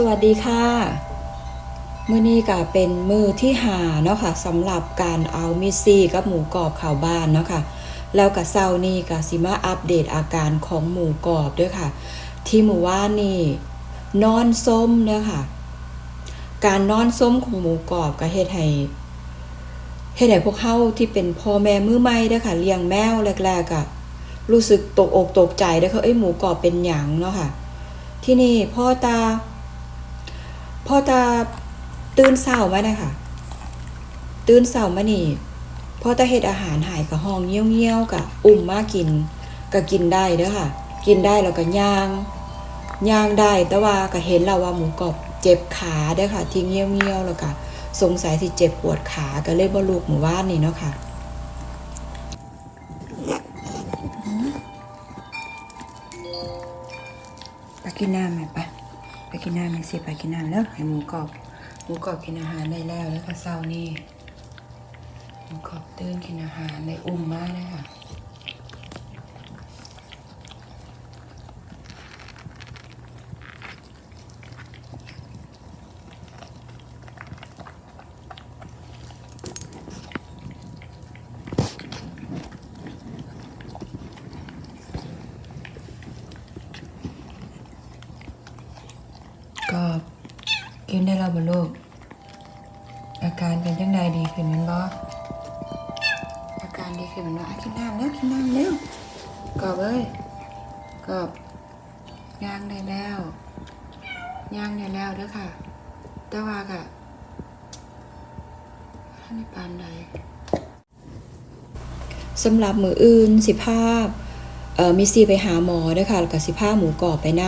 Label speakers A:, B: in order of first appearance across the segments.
A: สวัสดีค่ะมื้อนี้ก็เป็นมือที่หาเนาะค่ะสำหรับการเอามิซี่กับหมูกรอบเข้าบ้านเนาะค่ะแล้วก็เช้านี้ก็สิมาอัปเดตอาการของหมูกรอบด้วยค่ะ ที่หมู่ว่านนี่นอนส้มเนาะค่ะ การนอนส้มของหมูกรอบก็เฮ็ดให้เฮ็ดให้พวกเฮาที่เป็นพ่อแม่มือใหม่เด้อค่ะเลี้ยงแมวแรกๆก็รู้สึกตกอกตกใจเด้อค่ะเอ้ยหมูกรอบเป็นหยังเนาะค่ะ ที่นี่พ่อตา พอตาตื่นเช้ามานะคะตื่นเช้ามานี่พอตาเฮ็ดอาหารหายกับห้องเงี้ยวๆกะอุ้มมากินก็กินได้เด้อค่ะ กินได้แล้วก็ย่างย่างได้แต่ว่าก็เห็นแล้วว่าหมูกรอบเจ็บขาเด้อค่ะ ที่เงี้ยวๆแล้วก็สงสัยสิเจ็บปวดขาก็เลยบ่ลูกหมู่บ้านนี่เนาะค่ะไปกินน้ำไหมปะ กินน้ำไหมสิไปกินน้ำแล้วให้หมูกรอบหมูกรอบกินอาหารได้แล้วแล้วก็เศร้านี่หมูกรอบตื่นกินอาหารได้อุ้มมากเลยค่ะก็ กินได้แล้วบ่ลูก อาการเป็นยังไงดีขึ้นมันบ่อาการดีขึ้นมันบ่กินน้ำแล้วกินน้ำแล้วกอบเอ้ยกอบย่างได้แล้วย่างได้แล้วเด้อค่ะ แต่ว่าก็ให้ในปานใดสำหรับมืออื่นสิภาพเอ่อมีซีไปหาหมอเด้อค่ะแล้วก็สิพาหมูกรอบไปน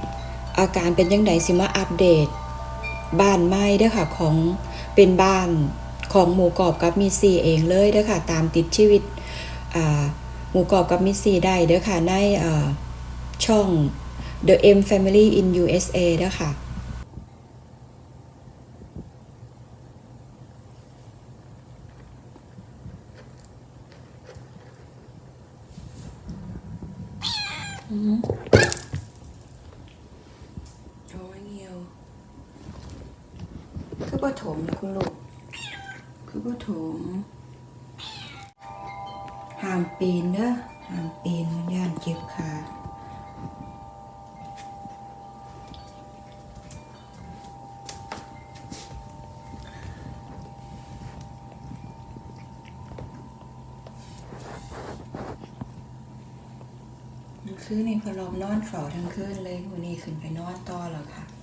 A: ำอาการเป็นยังไงสิมาอัปเดต บ้านไม้เด้อค่ะของเป็นบ้านของหมูกรอบกับมิซีเองเลยเด้อค่ะตามติดชีวิตหมูกรอบกับมิซีได้เด้อค่ะในช่อง The M Family in USA เด้อค่ะ โอ้ยเงียว คือปฐมนะคุณลูก คือปฐมห้ามปีนเด้อห้ามปีนมันย่านเจ็บขาคืนนี้พอลมนอนเฝ้าทั้งคืนเลยวันนี้ขึ้นไปนอนต่อแล้วค่ะ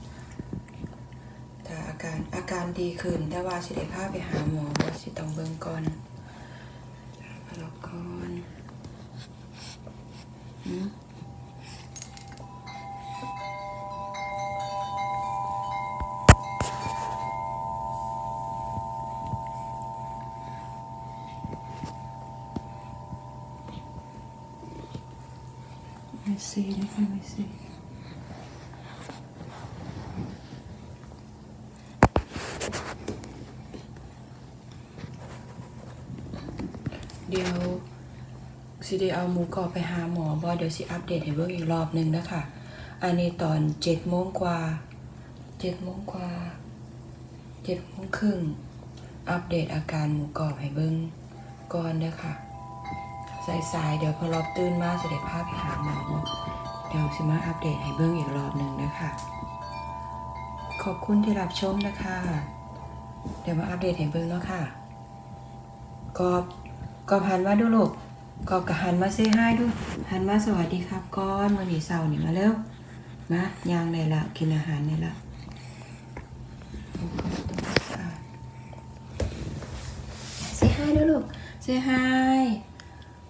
A: อาการดีขึ้น แต่ว่าสิได้พาไปหาหมอว่าสิต้องเบิ่งก่อนพลอกก่อนหืมไม่ซีนะคะไม่ซี เดี๋ยว สิได้เอาหมูกรอบไปหาหมอบ่เดี๋ยวสิอัปเดตให้เบิ่งอีกรอบหนึงนะคะ อันนี้ตอนเจ็ดโมงกว่าเจ็ดโมงกว่าเจ็ดโมงครึ่งอัปเดตอาการหมูกรอบให้เบิ่งก่อนเด้อค่ะสายๆเดี๋ยวพอรอบตื่นมาสิได้พาไปหาหมอเดี๋ยวสิมาอัปเดตให้เบิ่งอีกรอบหนึงนะคะขอบคุณที่รับชมนะคะ เดี๋ยวมาอัปเดตให้เบิ่งเนาะค่ะกอบกอบหันมาดูลูก กอบกับหันมาเซฮายดูหันมาสวัสดีครับก้อนมือนีเสาร์นี่มาเร็วมายางได้ละกินอาหารได้ละโอ้กอบต้องสะอาดเซฮายดูลูกเซฮาย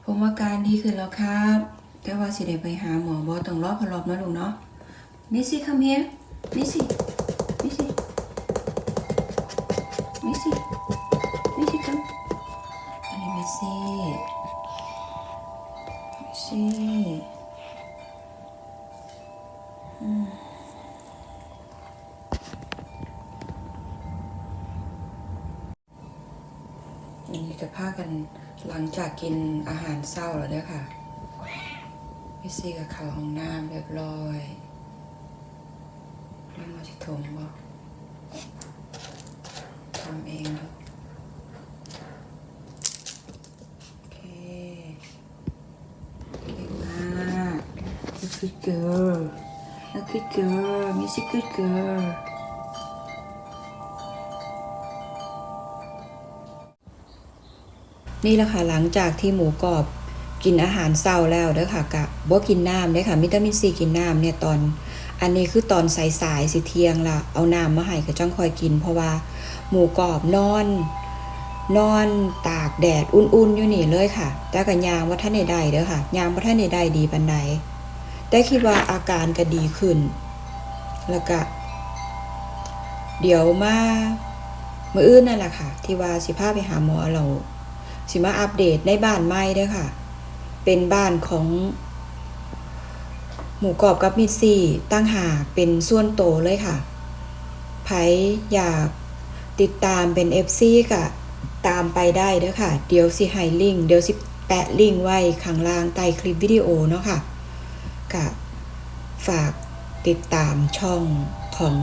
A: ผมอาการดีขึ้นแล้วครับ แต่ว่าสิได้ไปหาหมอบอต้องรอพอรอบนะลูกเนาะมิสซี่ come here มิสซี่มิ อันนี้ก็พากันหลังจากกินอาหารเศร้าแล้วเด้อค่ะเมสซี่กับเขาห้องน้ำเรียบร้อยเรื่องมาจากถงบ่ทำเองเนอะโอเคเก่งมาก a good girl a good girl Miss a good girl นี่แหละค่ะหลังจากที่หมูกรอบกินอาหารเศร้าแล้วเด้อค่ะกะบ่กินน้ำเด้อค่ะวิตามินซีกินน้ำเนี่ยตอน อันนี้คือตอนสายๆสิเที่ยงละเอาน้ำมาให้ก็จ้องคอยกิน เพราะว่าหมูกรอบนอน นอนตากแดดอุ่นๆอยู่นี่เลยค่ะ แต่ก็ยางว่าท่านในใดเด้อค่ะ ยางว่าท่านในใดดีปันใด แต่คิดว่าอาการก็ดีขึ้น แล้วก็ เดี๋ยวมามืออื่นนั่นแหละค่ะ ที่ว่าสิพาไปหาหมอเรา สิมาอัปเดตในบ้านใหม่ด้อค่ะ เป็นบ้านของหมูกรอบกับมิดซี่ตั้งหากเป็นส่วนโตเลยค่ะไผอยากติดตามเป็น FC ก็ตามไปได้เด้อค่ะ เดี๋ยวสิให้ลิงเดี๋ยวสิแปะลิงไว้ข้างล่างใต้คลิปวิดีโอเนาะค่ะ กะ ฝากติดตามช่องของ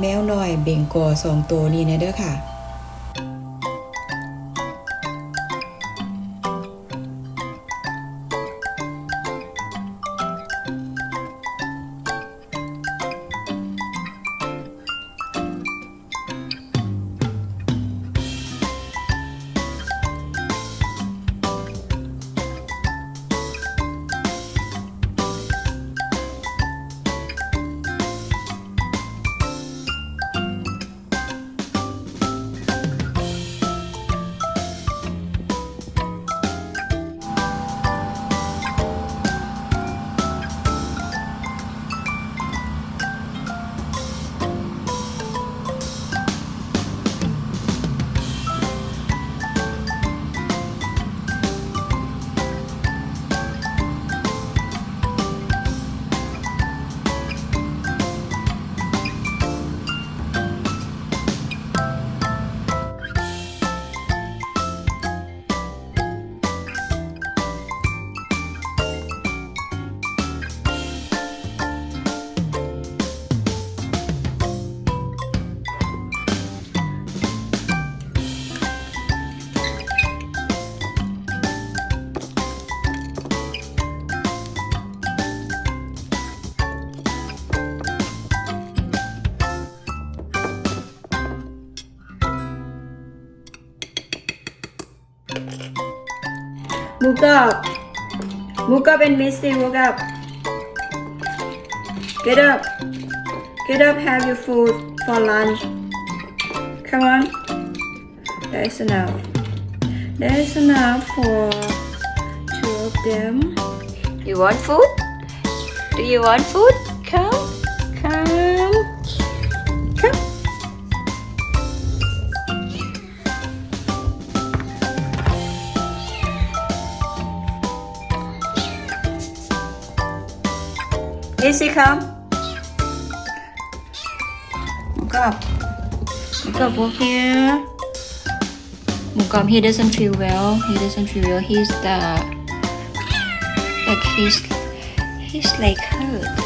A: แมวน้อยเบงกอสองตัวนี้นะเด้อค่ะ Woke up. Woke up and Missy woke up. Get up. Get up, have your food for lunch. Come on. That is enough. That is enough for two of them. You want food? Do you want food? Come. Look up. Look up over here. Mukam, he doesn't feel well. He doesn't feel well. He's the like he's he's like hurt.